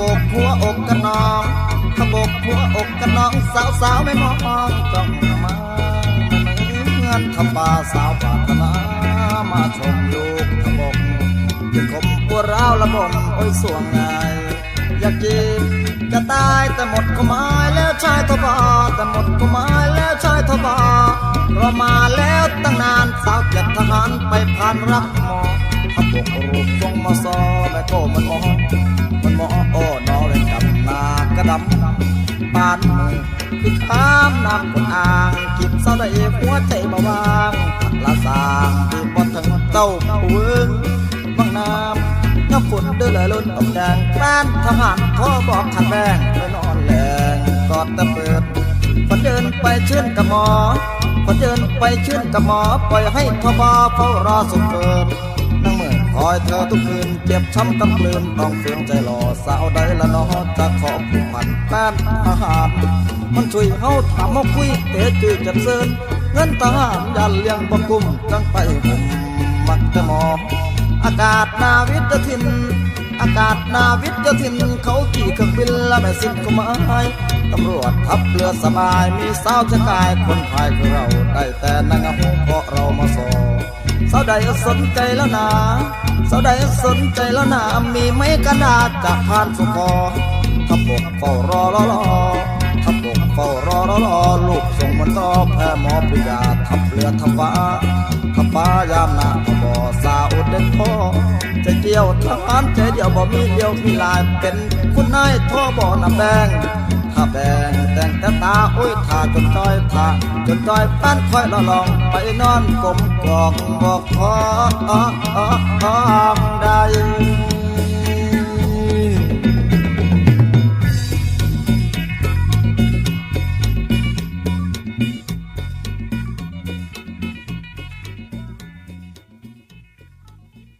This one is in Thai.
ขบกหัวอกกันน้องสาวสาวไม่มองจ้องมาเหมือนคำบาสาวปารถนามาชมลูกขบกยังคมปวดร้าวละบนโอ้ยสวงไงอยากจีบจะตายแต่หมดก็หมายแล้วชายทบาแต่หมดก็หมายแล้วชายทบารอมาแล้วตั้งนานสาวเจ็ดทหารไปผ่านรักหมอ ขบกรูปทรงมาซอแม่โกมันมอมันมอโอ้นอเวนกับนากระดำปานมือคือข้ามน้ำคนอ่างกิบเศร้าได้หัวใจมาวางผักละสางที่บอถึงเต้าปวงบางน้ำน้ำฝนเดือดล้นออกแดงแป้นทหารขอบอกขันแบงไปนอนแรงกอดตะเปิดฝันเดินไปชื่นกับหมอฝันเดินไปชื่นกับหมอปล่อยให้ทบาเฝ้ารอสุดเกิน อคอยเธอทุกคืนเจ็บช้ำกำกลืนต้องเฟืองใจหล่อสาวใดละนอจะขอผูกพันแป้นอาหาร มันช่วยเฮาถามมาคุยเตะจืดจับเซินเงินทหารยันเลี้ยงบ่กุ้มจังไปหุ่มมักจะมออากาศนาวิทย์ทิน อากาศนาวิทย์ทิน เขาขี่เครื่องบินและแม่สิ้นก็ไม่ตำรวจทับเรือสบายมีสาวจะกายคนพายคือเราได้แต่นั่งหูเพราะเรามาสอสาวใดสนใจแล้วนะ สาวใดสนใจแล้วนะมีไหมกระดาษจากผ่านสุขอขับบกเฝ้ารอรอรอขับบกเฝ้ารอรอรอลูกส่งมันต่อแพ้หมอปริยาทับเรือทับฟ้าทับฟ้ายามนาขบอสาวเด็กพ่อใจเกี่ยวทหารใจเดียวบ่มีเดียวมีลายเป็นคุณนายท่อบ่อน้ำแดงถ้าแดง แต่งแต่ตาอุ้ยขาจนต้อยถ้าจนต้อยปั้นค่อยละลอง ไปนอนกลมกองบอกขอ,อ,อ,อ,อ,อ,อ,ออได้